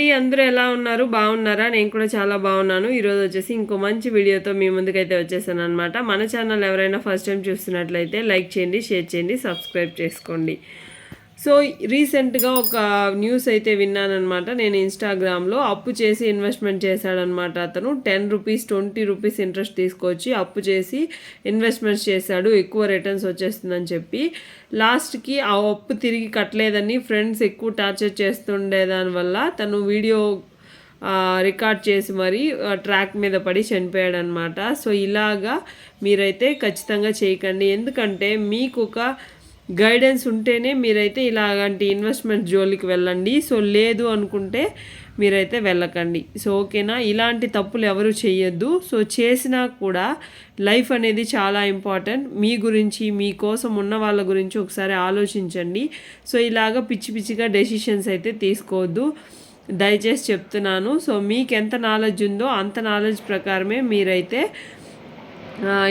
అండి అందరూ ఎలా ఉన్నారు? బాగున్నారా? నేను కూడా చాలా బాగున్నాను. ఈరోజు వచ్చేసి ఇంకో మంచి వీడియోతో మీ ముందుకైతే వచ్చేసాను అనమాట మన ఛానల్ ఎవరైనా ఫస్ట్ టైం చూస్తున్నట్లయితే లైక్ చేయండి షేర్ చేయండి సబ్స్క్రైబ్ చేసుకోండి. సో రీసెంట్గా ఒక న్యూస్ అయితే విన్నానమాట నేను ఇన్స్టాగ్రామ్లో అప్పు చేసి ఇన్వెస్ట్మెంట్ చేశాడనమాట అతను. Ten rupees twenty rupees interest తీసుకొచ్చి అప్పు చేసి ఇన్వెస్ట్మెంట్స్ చేశాడు. ఎక్కువ రిటర్న్స్ వచ్చేస్తుందని చెప్పి. లాస్ట్కి ఆ అప్పు తిరిగి కట్టలేదని ఫ్రెండ్స్ ఎక్కువ టార్చర్ చేస్తుండే దానివల్ల తను వీడియో రికార్డ్ చేసి మరి ట్రాక్ మీద పడి చనిపోయాడు అనమాట సో ఇలాగా మీరైతే ఖచ్చితంగా చేయకండి. ఎందుకంటే మీకు ఒక గైడెన్స్ ఉంటేనే మీరైతే ఇలాగంటి ఇన్వెస్ట్మెంట్ జోలికి వెళ్ళండి. సో లేదు అనుకుంటే మీరైతే వెళ్ళకండి. సో ఓకేనా? ఇలాంటి తప్పులు ఎవరు చేయొద్దు. సో చేసినా కూడా లైఫ్ అనేది చాలా ఇంపార్టెంట్. మీ గురించి మీకోసం ఉన్న వాళ్ళ గురించి ఒకసారి ఆలోచించండి. సో ఇలాగ పిచ్చి పిచ్చిగా డెసిషన్స్ అయితే తీసుకోవద్దు. దయచేసి చెప్తున్నాను. సో మీకు ఎంత నాలెడ్జ్ ఉందో అంత నాలెడ్జ్ ప్రకారమే మీరైతే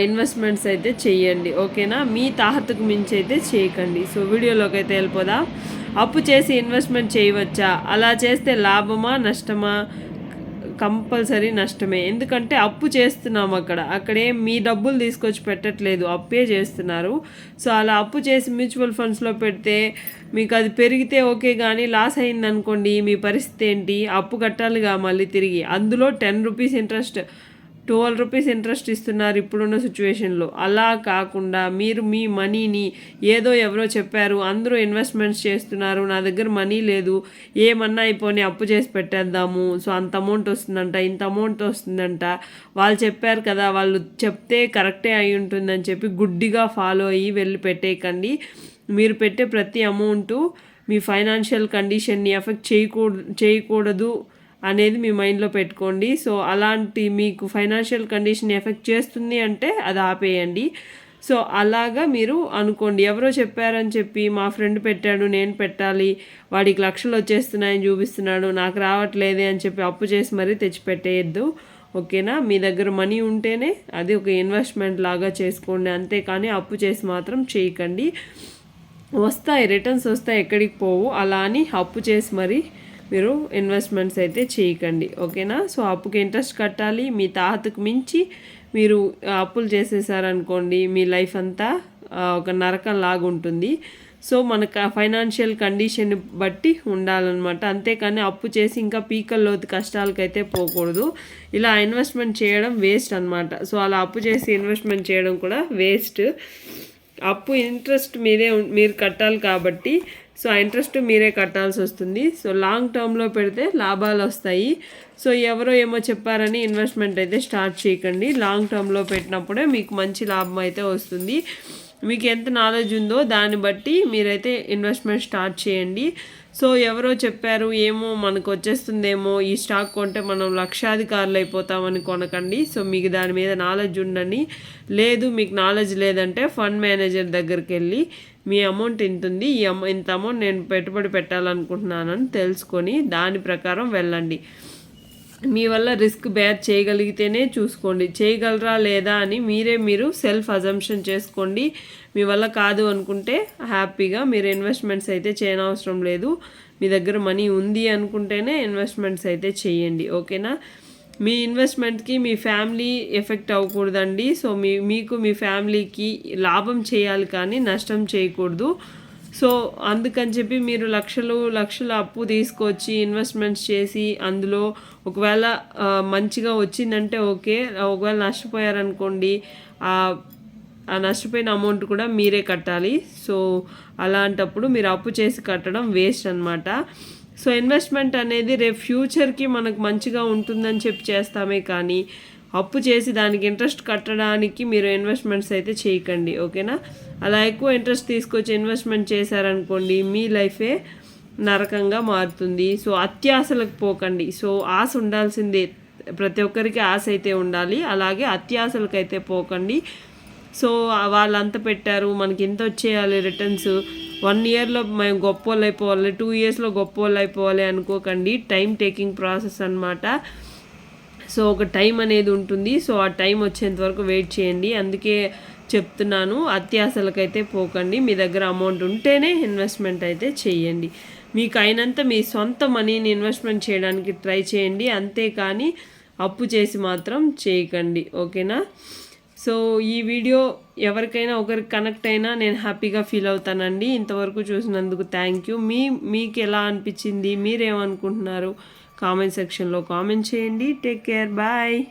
ఇన్వెస్ట్మెంట్స్ అయితే చేయండి ఓకేనా? మీ తాహతకు మించి అయితే చేయకండి. సో వీడియోలోకి అయితే వెళ్ళిపోదా? అప్పు చేసి ఇన్వెస్ట్మెంట్ చేయవచ్చా? అలా చేస్తే లాభమా నష్టమా? కంపల్సరీ నష్టమే. ఎందుకంటే అప్పు చేస్తున్నాం అక్కడ. అక్కడే మీ డబ్బులు తీసుకొచ్చి పెట్టట్లేదు. అప్పే చేస్తున్నారు. సో అలా అప్పు చేసి మ్యూచువల్ ఫండ్స్లో పెడితే మీకు అది పెరిగితే ఓకే కానీ లాస్ అయిందనుకోండి మీ పరిస్థితి ఏంటి? అప్పు కట్టాలిగా మళ్ళీ తిరిగి. అందులో ten rupees interest twelve rupees interest ఇస్తున్నారు ఇప్పుడున్న సిచ్యువేషన్లో. అలా కాకుండా మీరు మీ మనీని ఏదో ఎవరో చెప్పారు అందరూ ఇన్వెస్ట్మెంట్స్ చేస్తున్నారు నా దగ్గర మనీ లేదు ఏమన్నా అయిపోయి అప్పు చేసి పెట్టేద్దాము సో అంత అమౌంట్ వస్తుందంట ఇంత అమౌంట్ వస్తుందంట. వాళ్ళు చెప్పారు కదా వాళ్ళు చెప్తే కరెక్టే అయి ఉంటుందని చెప్పి గుడ్డిగా ఫాలో అయ్యి వెళ్ళి పెట్టేయకండి. మీరు పెట్టే ప్రతి అమౌంటు మీ ఫైనాన్షియల్ కండిషన్ని ఎఫెక్ట్ చేయకూడదు చేయకూడదు అనేది మీ మైండ్లో పెట్టుకోండి. సో అలాంటి మీకు ఫైనాన్షియల్ కండిషన్ ఎఫెక్ట్ చేస్తుంది అంటే అది ఆపేయండి. సో అలాగా మీరు అనుకోండి. ఎవరో చెప్పారని చెప్పి మా ఫ్రెండ్ పెట్టాడు నేను పెట్టాలి. వాడికి లక్షలు వచ్చేస్తున్నాయని చూపిస్తున్నాడు. నాకు రావట్లేదే అని చెప్పి అప్పు చేసి మరీ తెచ్చిపెట్టేయద్దు. ఓకేనా? మీ దగ్గర మనీ ఉంటేనే అది ఒక ఇన్వెస్ట్మెంట్ లాగా చేసుకోండి. అంతేకాని అప్పు చేసి మాత్రం చేయకండి. వస్తాయి. రిటర్న్స్ వస్తాయి. ఎక్కడికి పోవు. అలా అని అప్పు చేసి మరి మీరు ఇన్వెస్ట్మెంట్స్ అయితే చేయకండి ఓకేనా? సో అప్పుకి ఇంట్రెస్ట్ కట్టాలి మీ తాతకు మించి మీరు అప్పులు చేసేసారనుకోండి మీ లైఫ్ అంతా ఒక నరకం లాగా ఉంటుంది. సో మనకు ఫైనాన్షియల్ కండిషన్ బట్టి ఉండాలన్నమాట. అంతేకాని అప్పు చేసి ఇంకా పీకల్లోతు కష్టాలకైతే పోకూడదు. ఇలా ఇన్వెస్ట్మెంట్ చేయడం వేస్ట్ అనమాట సో అలా అప్పు చేసి ఇన్వెస్ట్మెంట్ చేయడం కూడా వేస్ట్ అప్పు ఇంట్రెస్ట్ మీదే మీరు కట్టాలి కాబట్టి సో ఆ ఇంట్రెస్ట్ మీరే కట్టాల్సి వస్తుంది. సో లాంగ్ టర్మ్లో పెడితే లాభాలు వస్తాయి. సో ఎవరో ఏమో చెప్పారని ఇన్వెస్ట్మెంట్ అయితే స్టార్ట్ చేయకండి. లాంగ్ టర్మ్లో పెట్టినప్పుడే మీకు మంచి లాభం అయితే వస్తుంది. మీకు ఎంత నాలెడ్జ్ ఉందో దాన్ని బట్టి మీరైతే ఇన్వెస్ట్మెంట్ స్టార్ట్ చేయండి. సో ఎవరో చెప్పారు ఏమో మనకు వచ్చేస్తుందేమో ఈ స్టాక్ కొంటే మనం లక్షాధికారులు అయిపోతామని కొనకండి. సో మీకు దాని మీద నాలెడ్జ్ ఉండండి. లేదు మీకు నాలెడ్జ్ లేదంటే ఫండ్ మేనేజర్ దగ్గరికి వెళ్ళి మీ అమౌంట్ ఇంత ఉంది ఈ అమౌ ఇంత అమౌంట్ నేను పెట్టుబడి పెట్టాలనుకుంటున్నానని తెలుసుకొని దాని ప్రకారం వెళ్ళండి. మీ వల్ల రిస్క్ బేర్ చేయగలిగితేనే చూసుకోండి. చేయగలరా లేదా అని మీరే మీరు సెల్ఫ్ అజంప్షన్ చేసుకోండి. మీ వల్ల కాదు అనుకుంటే హ్యాపీగా మీరు ఇన్వెస్ట్మెంట్స్ అయితే చేయనవసరం లేదు. మీ దగ్గర మనీ ఉంది అనుకుంటేనే ఇన్వెస్ట్మెంట్స్ అయితే చేయండి. ఓకేనా? మీ ఇన్వెస్ట్మెంట్కి మీ ఫ్యామిలీ ఎఫెక్ట్ అవ్వకూడదండి. సో మీ మీకు మీ ఫ్యామిలీకి లాభం చేయాలి కానీ నష్టం చేయకూడదు. సో అందుకని చెప్పి మీరు లక్షలు లక్షల అప్పు తీసుకొచ్చి ఇన్వెస్ట్మెంట్స్ చేసి అందులో ఒకవేళ మంచిగా వచ్చిందంటే ఓకే. ఒకవేళ నష్టపోయారనుకోండి ఆ నష్టపోయిన అమౌంట్ కూడా మీరే కట్టాలి. సో అలాంటప్పుడు మీరు అప్పు చేసి కట్టడం వేస్ట్ అనమాట సో ఇన్వెస్ట్మెంట్ అనేది రేపు ఫ్యూచర్కి మనకు మంచిగా ఉంటుందని చెప్పి చేస్తామే కానీ అప్పు చేసి దానికి ఇంట్రెస్ట్ కట్టడానికి మీరు ఇన్వెస్ట్మెంట్స్ అయితే చేయకండి ఓకేనా? అలా ఎక్కువ ఇంట్రెస్ట్ తీసుకొచ్చి ఇన్వెస్ట్మెంట్ చేశారనుకోండి మీ లైఫే నరకంగా మారుతుంది. సో అత్యాశలకు పోకండి. సో ఆశ ఉండాల్సిందే. ప్రతి ఒక్కరికి ఆశ అయితే ఉండాలి. అలాగే అత్యాశలకు అయితే పోకండి. సో వాళ్ళంత పెట్టారు మనకి ఎంత వచ్చేయాలి రిటర్న్స్. వన్ ఇయర్లో మేము గొప్ప వాళ్ళు అయిపోవాలి టూ ఇయర్స్లో గొప్ప వాళ్ళు అయిపోవాలి అనుకోకండి. టైం టేకింగ్ ప్రాసెస్ అనమాట సో ఒక టైం అనేది ఉంటుంది. సో ఆ టైం వచ్చేంత వరకు వెయిట్ చేయండి. అందుకే చెప్తున్నాను అత్యాశలకైతే పోకండి. మీ దగ్గర అమౌంట్ ఉంటేనే ఇన్వెస్ట్మెంట్ అయితే చేయండి. మీకు అయినంత మీ సొంత మనీని ఇన్వెస్ట్మెంట్ చేయడానికి ట్రై చేయండి. అంతేకాని అప్పు చేసి మాత్రం చేయకండి. ఓకేనా? సో ఈ వీడియో ఎవరికైనా ఒకరికి కనెక్ట్ అయినా నేను హ్యాపీగా ఫీల్ అవుతానండి. ఇంతవరకు చూసినందుకు థ్యాంక్ యూ. మీ మీకు ఎలా అనిపించింది? మీరేమనుకుంటున్నారు? కామెంట్ సెక్షన్లో కామెంట్ చేయండి. Take care. బాయ్.